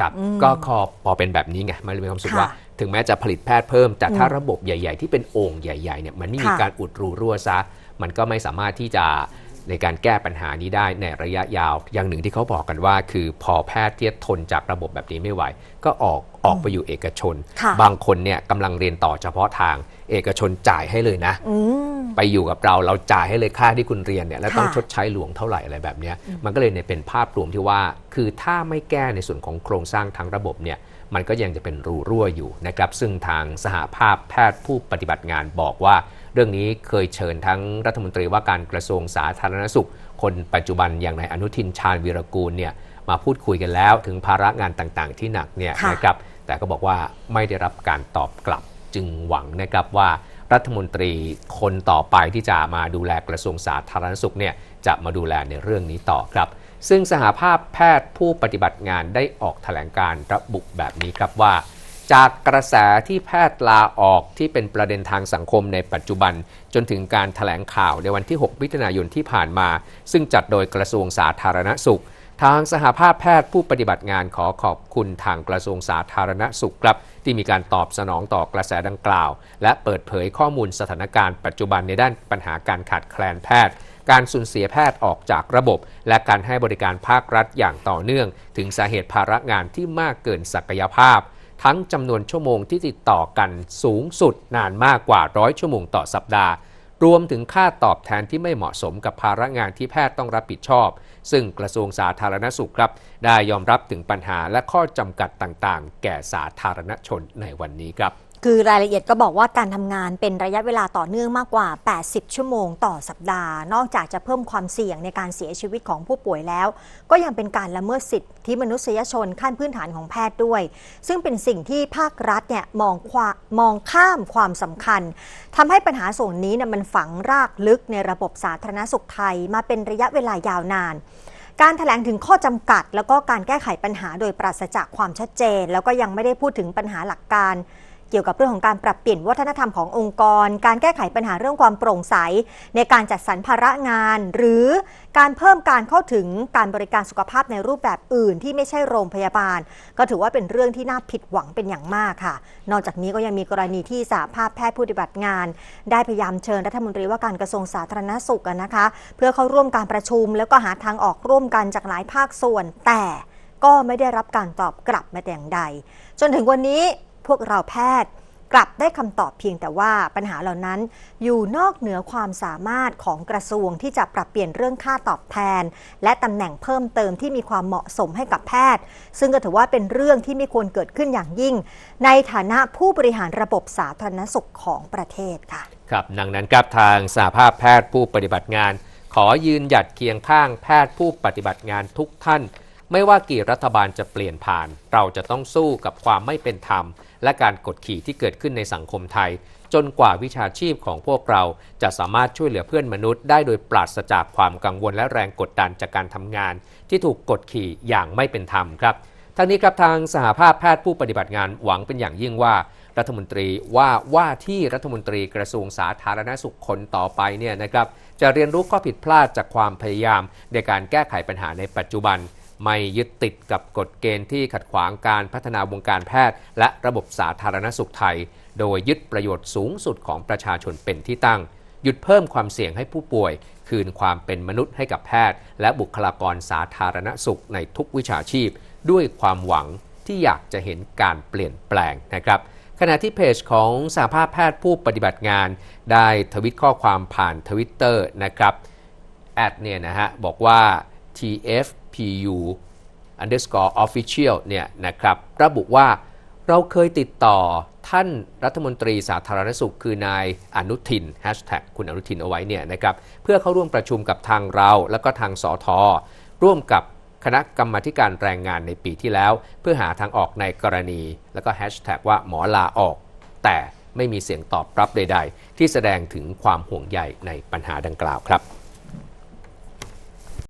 ครับอืมก็คอพอเป็นแบบนี้ไงมันเลยมีความรู้สึกค่ะว่า ถึงแม้จะผลิตแพทย์เพิ่ม แต่ถ้าอืมระบบใหญ่ ๆ ที่เป็นโอ่งใหญ่ๆเนี่ยมันไม่มีค่ะการอุดรูรั่วซะ มันก็ไม่สามารถที่จะ ในการแก้ปัญหานี้ได้ในระยะยาว อย่างหนึ่งที่เขาบอกกันว่า คือพอแพทย์ที่ทนจากระบบแบบนี้ไม่ไหว ก็ออกออกไปอยู่เอกชนค่ะบางคนเนี่ยกำลังเรียนต่อเฉพาะทาง เอกชนจ่ายให้เลยนะอืมไปอยู่กับเราเราจ่ายให้เลยค่าที่คุณเรียนเนี่ยแล้วต้องค่ะชดใช้หลวงเท่าไหร่อะไรแบบเนี้ยมันก็เลยเนี่ยเป็นภาพรวมที่ว่า คือถ้าไม่แก้ในส่วนของโครงสร้างทั้งระบบเนี่ยมันก็ยังจะเป็นรูรั่วอยู่นะครับซึ่งทางสหภาพแพทย์ผู้ปฏิบัติงานบอกว่า เรื่องนี้เคยเชิญทั้งรัฐมนตรีว่าการกระทรวงสาธารณสุข คนปัจจุบันอย่างนายอนุทินชาญวีรกูลเนี่ยมาพูดคุยกันแล้วถึงภาระงานต่างๆ ที่หนักเนี่ยค่ะนะครับแต่ก็บอกว่าไม่ได้รับการตอบกลับจึงหวังนะครับว่ารัฐมนตรีคนต่อไปที่จะมาดูแลกระทรวงสาธารณสุขเนี่ยจะมาดูแลในเรื่องนี้ต่อครับ ซึ่งสหภาพแพทย์ผู้ปฏิบัติงานได้ออกแถลงการระบุแบบนี้ครับว่า จากกระแสที่แพทย์ลาออกที่เป็นประเด็นทางสังคมในปัจจุบัน จนถึงการถแถลงข่าวในวันที่ 6 มิถุนายนที่ผ่านมา ซึ่งจัดโดยกระทรวงสาธารณสุข ทางสหภาพแพทย์ผู้ปฏิบัติงานขอขอบคุณทางกระทรวงสาธารณสุขครับ ที่มีการตอบสนองต่อกระแสดังกล่าว และเปิดเผยข้อมูลสถานการณ์ปัจจุบันในด้านปัญหาการขาดแคลนแพทย์การสูญเสียแพทย์ออกจากระบบ และการให้บริการภาครัฐอย่างต่อเนื่อง ถึงสาเหตุภาระงานที่มากเกินศักยภาพ ทั้งจำนวนชั่วโมงที่ติดต่อกันสูงสุดนานมากกว่าร้อยชั่วโมงต่อสัปดาห์ รวมถึงค่าตอบแทนที่ไม่เหมาะสมกับภาระงานที่แพทย์ต้องรับผิดชอบ ซึ่งกระทรวงสาธารณสุขครับได้ยอมรับถึงปัญหาและข้อจำกัดต่างๆ แก่สาธารณชนในวันนี้ครับ คือรายละเอียดก็บอกว่าการทำงานเป็นระยะเวลาต่อเนื่องมากกว่า 80 ชั่วโมงต่อสัปดาห์ นอกจากจะเพิ่มความเสี่ยงในการเสียชีวิตของผู้ป่วยแล้ว ก็ยังเป็นการละเมิดสิทธิมนุษยชนขั้นพื้นฐานของแพทย์ด้วย ซึ่งเป็นสิ่งที่ภาครัฐเนี่ยมองความมองข้ามความสำคัญทำให้ปัญหาส่วนนี้เนี่ยมันฝังรากลึกในระบบสาธารณสุขไทยมาเป็นระยะเวลายาวนานการถแถลงถึงข้อจำกัด แล้วก็การแก้ไขปัญหาโดยปราศจากความชัดเจน แล้วก็ยังไม่ได้พูดถึงปัญหาหลักการ เกี่ยวกับเรื่องของการปรับเปลี่ยนวัฒนธรรมขององค์กร การแก้ไขปัญหาเรื่องความโปร่งใส ในการจัดสรรภาระงาน หรือการเพิ่มการเข้าถึงการบริการสุขภาพในรูปแบบอื่น ที่ไม่ใช่โรงพยาบาล ก็ถือว่าเป็นเรื่องที่น่าผิดหวังเป็นอย่างมากค่ะ นอกจากนี้ก็ยังมีกรณีที่สหภาพแพทย์ผู้ปฏิบัติงาน ได้พยายามเชิญรัฐมนตรีว่าการกระทรวงสาธารณสุขนะคะ เพื่อเข้าร่วมการประชุม แล้วก็หาทางออกร่วมกันจากหลายภาคส่วน แต่ก็ไม่ได้รับการตอบกลับมาแต่อย่างใด จนถึงวันนี้ พวกเราแพทย์กลับได้คำตอบเพียงแต่ว่าปัญหาเหล่านั้นอยู่นอกเหนือความสามารถของกระทรวงที่จะปรับเปลี่ยนเรื่องค่าตอบแทน และตำแหน่งเพิ่มเติมที่มีความเหมาะสมให้กับแพทย์ ซึ่งก็ถือว่าเป็นเรื่องที่ไม่ควรเกิดขึ้นอย่างยิ่ง ในฐานะผู้บริหารระบบสาธารณสุขของประเทศค่ะ ครับดังนั้นครับทางสหภาพแพทย์ผู้ปฏิบัติงาน ขอยืนหยัดเคียงข้างแพทย์ผู้ปฏิบัติงานทุกท่าน ไม่ว่ากี่รัฐบาลจะเปลี่ยนผ่าน เราจะต้องสู้กับความไม่เป็นธรรม และการกดขี่ที่เกิดขึ้นในสังคมไทย จนกว่าวิชาชีพของพวกเราจะสามารถช่วยเหลือเพื่อนมนุษย์ได้โดยปราศจากความกังวลและแรงกดดันจากการทำงาน ที่ถูกกดขี่อย่างไม่เป็นธรรมครับทั้งนี้ครับทางสหภาพแพทย์ผู้ปฏิบัติงานหวังเป็นอย่างยิ่งว่ารัฐมนตรีว่าว่าที่รัฐมนตรีกระทรวงสาธารณสุขคนต่อไปเนี่ยนะครับจะเรียนรู้ข้อผิดพลาดจากความพยายามในการแก้ไขปัญหาในปัจจุบัน ไม่ยึดติดกับกฎเกณฑ์ที่ขัดขวางการพัฒนาวงการแพทย์ และระบบสาธารณสุขไทย โดยยึดประโยชน์สูงสุดของประชาชนเป็นที่ตั้ง หยุดเพิ่มความเสี่ยงให้ผู้ป่วย คืนความเป็นมนุษย์ให้กับแพทย์ และบุคลากรสาธารณสุขในทุกวิชาชีพ ด้วยความหวังที่อยากจะเห็นการเปลี่ยนแปลงนะครับขณะที่เพจของสหภาพแพทย์ผู้ปฏิบัติงาน ได้ทวิตข้อความผ่านทวิตเตอร์นะครับแอดเนี่ยนะฮะบอกว่า TFPU underscore official เนี่ยนะครับระบุว่าเราเคยติดต่อท่านรัฐมนตรีสาธารณสุข คือนายอนุทิน hashtag คุณอนุทินเอาไว้เนี่ยนะครับเพื่อเข้าร่วมประชุมกับทางเราแล้วก็ทางสอทอร่วมกับคณะกรรมการแรงงานในปีที่แล้ว เพื่อหาทางออกในกรณี แล้วก็ hashtag ว่าหมอลาออก แต่ไม่มีเสียงตอบรับใด ๆ ที่แสดงถึงความห่วงใยในปัญหาดังกล่าวครับ